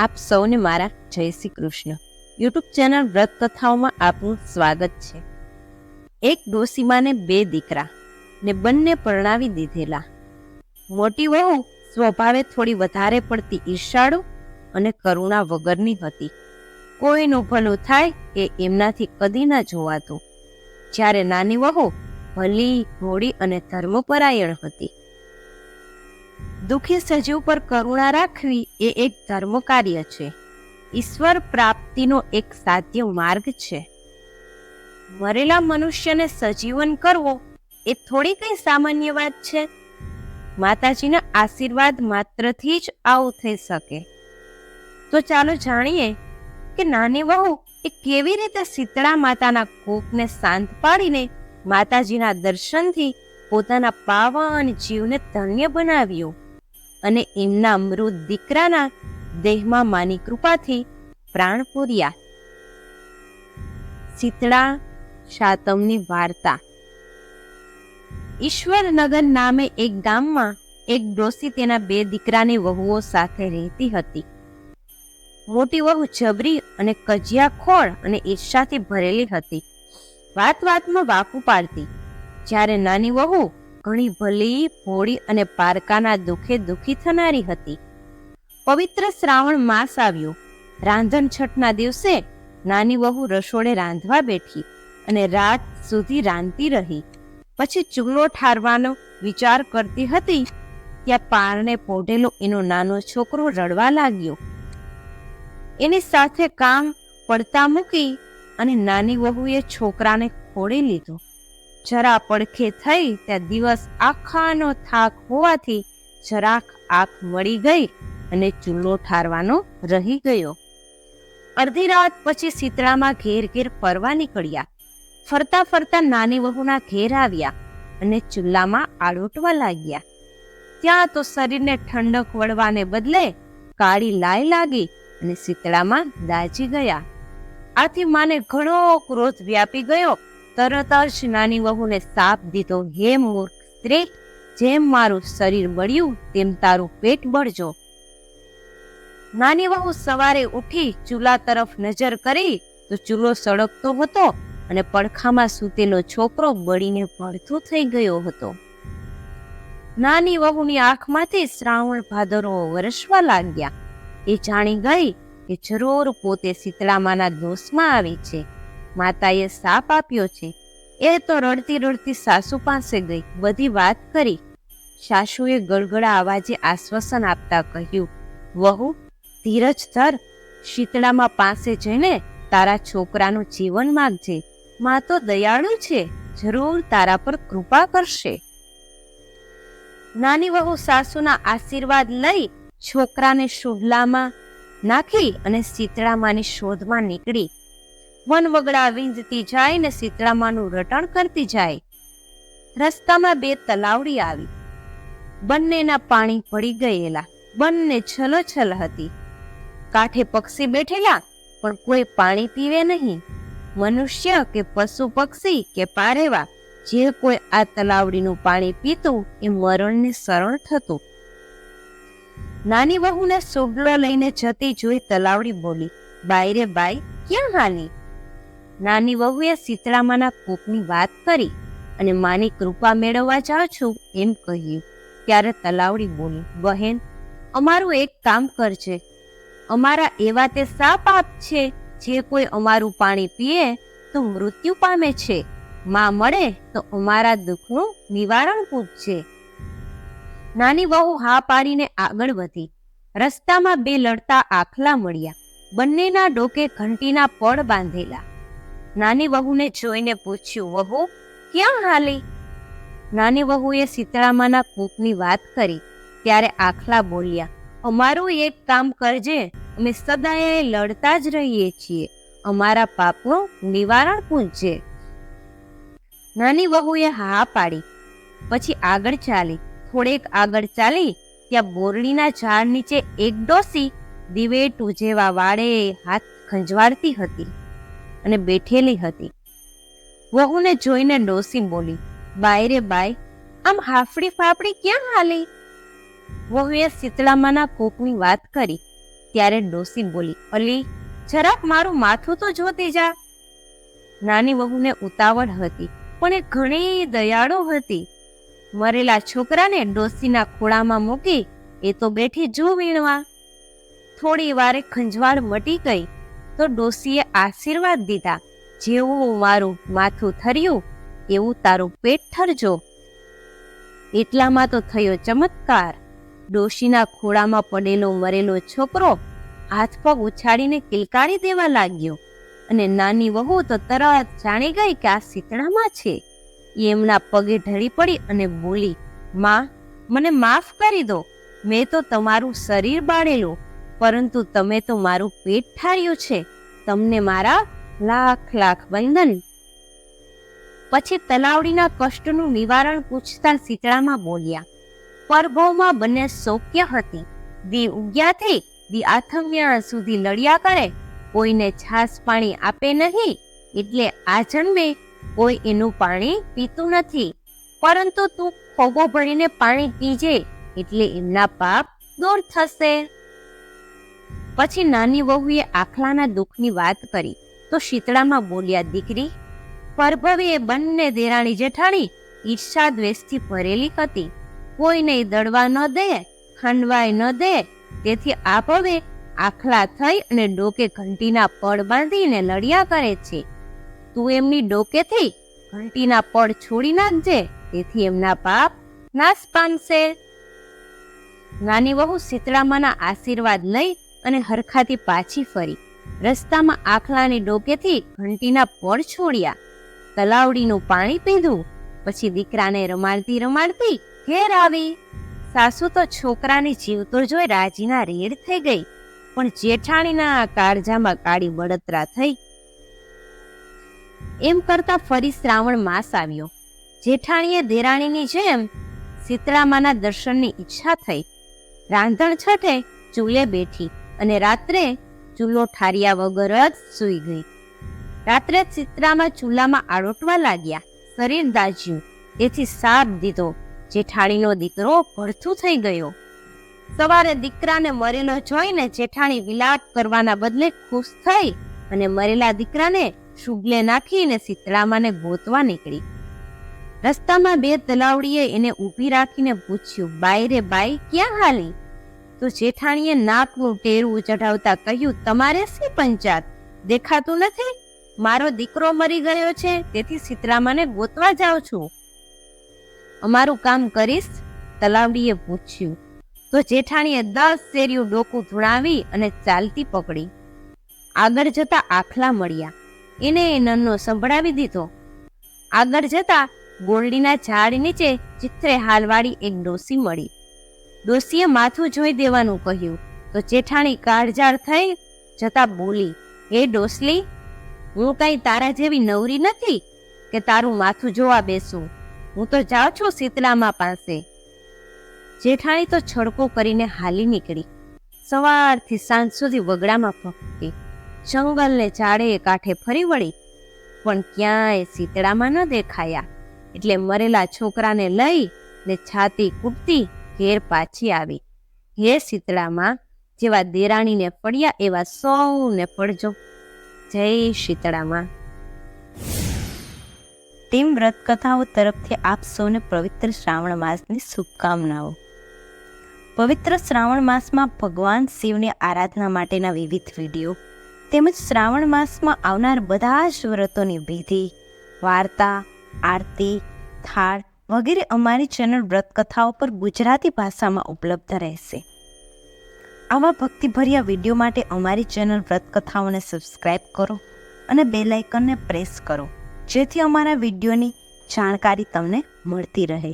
આપ સૌને મારા જય શ્રી કૃષ્ણ. યુટ્યુબ ચેનલ વ્રત કથાઓમાં આપનું સ્વાગત છે. એક ડોસીમાને બે દીકરા ને બંને પરણાવી દીધેલા. મોટી વહુ સ્વભાવે થોડી વધારે પડતી ઈર્ષાળુ અને કરુણા વગરની હતી. કોઈનું ભલું થાય એ એમનાથી કદી ના જોવાતું. જ્યારે નાની વહુ ભલી, ભોળી અને ધર્મપરાયણ હતી. દુઃખી સજીવ પર કરુણા રાખવી એ એક ધર્મ કાર્ય છે. ઈશ્વર પ્રાપ્તિનો એક સાધ્ય માર્ગ છે. મરેલા મનુષ્યને સજીવન કરવો એ થોડી કઈ સામાન્ય વાત છે. માતાજીના આશીર્વાદ માત્રથી જ આવું થઈ શકે. તો ચાલો જાણીએ કે નાની વહુ એ કેવી રીતે શીતળા માતાના કોપને શાંત પાડીને માતાજીના દર્શનથી પોતાના પાવન જીવને ધન્ય બનાવ્યું. અને એમના મૃત દીકરાના દેહમાં માની કૃપાથી પ્રાણ પૂર્યા. શીતળા શાતમની વાર્તા. ઈશ્વરનગર નામે એક ગામમાં એક ડોસી તેના બે દીકરાની વહુઓ સાથે રહેતી હતી. મોટી વહુ જબરી અને કજિયાખોળ અને ઈર્ષાથી ભરેલી હતી. વાત વાતમાં વાકુ પાડતી. જ્યારે નાની વહુ ઘણી ભલી, ભોળી અને પારકાના દુખે દુખી થનારી હતી. પવિત્ર શ્રાવણ માસ આવ્યો. રાંધણ છઠના દિવસે નાની વહુ રસોડે રાંધવા બેઠી અને રાત સુધી રાંધતી રહી. પછી ચૂલો ઠારવાનો વિચાર કરતી હતી ત્યાં પારણે પોઢેલો એનો નાનો છોકરો રડવા લાગ્યો. એની સાથે કામ પડતા મૂકી અને નાની વહુએ છોકરાને ખોડી લીધો. જરા પડખે થઈ ત્યાં દિવસ આખાનો થાક હોવાથી જરાક આંખ મળી ગઈ અને ચૂલો ઠારવાનો રહી ગયો. અડધી રાત પછી શીતળામાં ઘેર ઘેર ફરવા નીકળ્યા. ફરતા ફરતા નાની વહુના ઘેર આવ્યા અને ચૂલામાં આડોટવા લાગ્યા. ત્યાં તો શરીરને ઠંડક વળવાને બદલે કાળી લાય લાગી અને શીતળામાં દાજી ગયા. આથી માને ઘણો ક્રોધ વ્યાપી ગયો તરત જ નાની વહુને સાપ દીધો, હે મૂર્ખ સ્ત્રી, જેમ મારું શરીર બળ્યું, તેમ તારું પેટ બળજો. નાની વહુ સવારે ઉઠી ચૂલા તરફ નજર કરી, તો ચૂલો સળગતો હતો અને પડખામાં સૂતેલો છોકરો બળીને ભડથો થઈ ગયો હતો. નાની વહુની આંખમાંથી શ્રાવણ ભાદરો વરસવા લાગ્યા. એ જાણી ગઈ કે જરૂર પોતે શીતળામાના દોષમાં આવી છે. માતાએ સાપ આપ્યો છે. એ તો રડતી રડતી સાસુ પાસે ગઈ. બધી વાત કરી. સાસુએ ગળગળા અવાજે આશ્વાસન આપતા કહ્યું, વહુ, ધીરજ ધર. શીતળામાં પાસે જઈને તારા છોકરાનું જીવન માગજે. માં તો દયાળુ છે. જરૂર તારા પર કૃપા કરશે. નાની વહુ સાસુના આશીર્વાદ લઈ છોકરાને શોહલામાં નાખી અને શીતળામાની શોધમાં નીકળી. વન વગડા વીંજતી જાય ને શીતળામાનું રટણ કરતી જાય. રસ્તામાં બે તલાવડી આવી. બંનેના પાણી પડી ગયેલા. બંને છલોછલ હતી. કાંઠે પક્ષી બેઠેલા, પણ કોઈ પાણી પીવે નહીં. મનુષ્ય કે પશુ પક્ષી કે પારેવા, જે કોઈ આ તલાવડીનું પાણી પીતું એ મરણને સરળ થતું. નાની વહુને સુગડો લઈને જતી જોઈ તલાવડી બોલી, બાઈ રે બાઈ, ક્યાં હાલી? નાની વહુએ સીતળામાના કોપની વાત કરી અને માની કૃપા મેળવવા જાઉં છું એમ કહ્યું. ત્યારે તલાવડી બોલી, બહેન, અમારું એક કામ કરજે. અમારા એવા તે સાપ આપ છે, જે કોઈ અમારું પાણી પીએ તો મૃત્યુ પામે છે. માં મળે તો અમારા દુઃખનું નિવારણ પૂછશે નાની વહુ હા પાડીને આગળ વધી. રસ્તામાં બે લડતા આખલા મળ્યા. બંનેના ડોકે ઘંટીના પડ બાંધેલા. નાની વહુને જોઈને પૂછ્યું, વહુ, ક્યાં હાલી? નાની વહુએ સીતળામાના કૂપની વાત કરી, ત્યારે આખલા બોલ્યા, અમારું એક કામ કરજે, અમે સદાય લડતા જ રહીએ છીએ. અમારા પાપનું નિવારણ પૂછજે નાની વહુએ હા પાડી. પછી આગળ ચાલી, થોડેક આગળ ચાલી, ત્યાં બોરડીના ઝાડ નીચે એક ડોસી દિવેટુ જેવા વાળે હાથ ખંજવાળતી હતી. અને બેઠેલી હતી. વહુને જોઈને ડોસી બોલી બાય રે બાય આમ હાફડી ફાફડી ક્યાં હાલી? વહુએ શીતળામાના કોકની વાત કરી, ત્યારે ડોસી બોલી, અલી, જરાક મારું માથું તો જોતી જા. નાની વહુને ઉતાવળ હતી, પણ એ ઘણી દયાળુ હતી. મરેલા છોકરાને ડોસીના ખોળામાં મૂકી એ તો બેઠી જો વીણવા. થોડી વારે ખંજવાળ મટી ગઈ તો ડોસીએ આશીર્વાદ દીધા. જેવું મારું માથું થર્યું, એવું તારું પેટ ઠરજો. એટલામાં તો થયો ચમત્કાર. ડોશીના ખોળામાં પડેલો મરેલો છોકરો હાથ પગ ઉછાળીને કિલકારી દેવા લાગ્યો અને નાની વહુ તો તરત જાણી ગઈ કે આ શીતળામાં છે. એમના પગે ઢળી પડી અને બોલી, માં, મને માફ કરી દો. મેં તો તમારું શરીર બાળેલું. પરંતુ તમે તો મારું પેટ ઠાર્યું છે. તમને મારા લાખ લાખ વંદન. પછી તલાવડીના કષ્ટનું નિવારણ પૂછતા શીતળામાં બોલ્યા પરભવમાં બંને સૌક્ય હતી. દી ઉગ્યાથી દી આથમ્યા સુધી લડ્યા કરે. કોઈને છાસ પાણી આપે નહીં, એટલે આ જન્મે કોઈ એનું પાણી પીતું નથી. પરંતુ તું ખોગો ભરીને પાણી પીજે, એટલે એમના પાપ દૂર થશે. પછી નાની વહુએ આખલાના દુઃખની વાત કરી. તો શીતળામાં બોલ્યા, દીકરી, પરભવી એ બંને દેરાણી જેઠાણી ઈર્ષા દ્વેષથી ભરેલી હતી. કોઈને દળવા ન દે, ખંડવાય ન દે. તેથી આપ હવે આખલા થઈ અને ડોકે ઘંટીના પડ બાંધીને લડ્યા કરે છે. તું એમની ડોકેથી ઘંટીના પડ છોડી નાખજે, તેથી એમના પાપ નાશ પામશે. નાની વહુ શીતળામાના આશીર્વાદ લઈ અને હરખાથી પાછી ફરી. રસ્તામાં આખલાની ડોકેથી ઘંટીના પડ છોડ્યા. તલાવડીનું પાણી પીધું. પછી દીકરાને રમાડતી રમાડતી ઘેર આવી. સાસુ તો છોકરાની જીવતો જોઈ રાજીના રેડ થઈ ગઈ. પણ જેઠાણીના કાળજામાં કાળી બળતરા થઈ. એમ કરતા ફરી શ્રાવણ માસ આવ્યો. જેઠાણીએ દેરાણીની જેમ શીતળામાના દર્શનની ઈચ્છા થઈ. રાંધણ છઠે ચૂલે બેઠી. અને રાત્રે ચૂલો ઠાર્યા વગર જ સૂઈ ગઈ. રાત્રે ચિત્રામાં ચૂલામાં આડોટવા લાગ્યા. શરીર દાજ્યું તેથી સાપ દીધો, જેઠાણીનો દીકરો ભડથું થઈ ગયો. સવારે દીકરાને મરેલો જોઈને જેઠાણી વિલાપ કરવાના બદલે ખુશ થઈ અને મરેલા દીકરાને શુગલે નાખીને શીતળામાને ગોતવા નીકળી. રસ્તામાં બે તલાવડીએ એને ઊભી રાખીને પૂછ્યું, બાઈ રે બાઈ, ક્યાં હાલી? તો જેઠાણીએ નાકનું ટેરવું ચઢાવતા કહ્યું, તમારે શી પંચાત? દેખાતું નથી? મારો દીકરો મરી ગયો છે, તેથી સીતરામાને ગોતવા જાઉં છું. અમારું કામ કરીશ? તલાવડીએ પૂછ્યું. તો જેઠાણીએ દસ શેરીયું ડોકું ધુણાવી અને ચાલતી પકડી. આગળ જતા આખલા મળ્યા. એને એ નન્નો સંભળાવી દીધો. આગળ જતા ગોરડીના ઝાડ નીચે ચિત્રે હાલવાળી એક ડોસી મળી. ડોસીએ માથું જોઈ દેવાનું કહ્યું. તો જેઠાણી કાળજાળ થઈ જતા બોલી, હે ડોસલી, હું કઈ તારા જેવી નવરી નથી કે તારું માથું જોવા બેસું? હું તો જાઉં છું શીતલામાં પાસે. જેઠાણી તો છડકો કરીને હાલી નીકળી. સવારથી સાંજ સુધી વગડામાં ફકતી જંગલને ઝાડે કાંઠે ફરી વળી, પણ ક્યાંય શીતળામાં ન દેખાયા. એટલે મરેલા છોકરાને લઈ ને છાતી કૂટતી ઘેર પાછી આવી. હે શીતળામાં જેવા દેરાણીને પડ્યા એવા સૌને પડજો. જય શીતળામાં. ટીમ વ્રત કથાઓ તરફથી આપ સૌને પવિત્ર શ્રાવણ માસની શુભકામનાઓ. પવિત્ર શ્રાવણ માસમાં ભગવાન શિવની આરાધના માટેના વિવિધ વીડિયો તેમજ શ્રાવણ માસમાં આવનાર બધા જ વ્રતોની વિધિ, વાર્તા, આરતી, થાળ વગેરે અમારી ચેનલ વ્રતકથાઓ પર ગુજરાતી ભાષામાં ઉપલબ્ધ રહેશે. આવા ભક્તિભર્યા વીડિયો માટે અમારી ચેનલ વ્રતકથાઓને સબસ્ક્રાઈબ કરો અને બે લાઇકનને પ્રેસ કરો, જેથી અમારા વિડીયોની જાણકારી તમને મળતી રહે.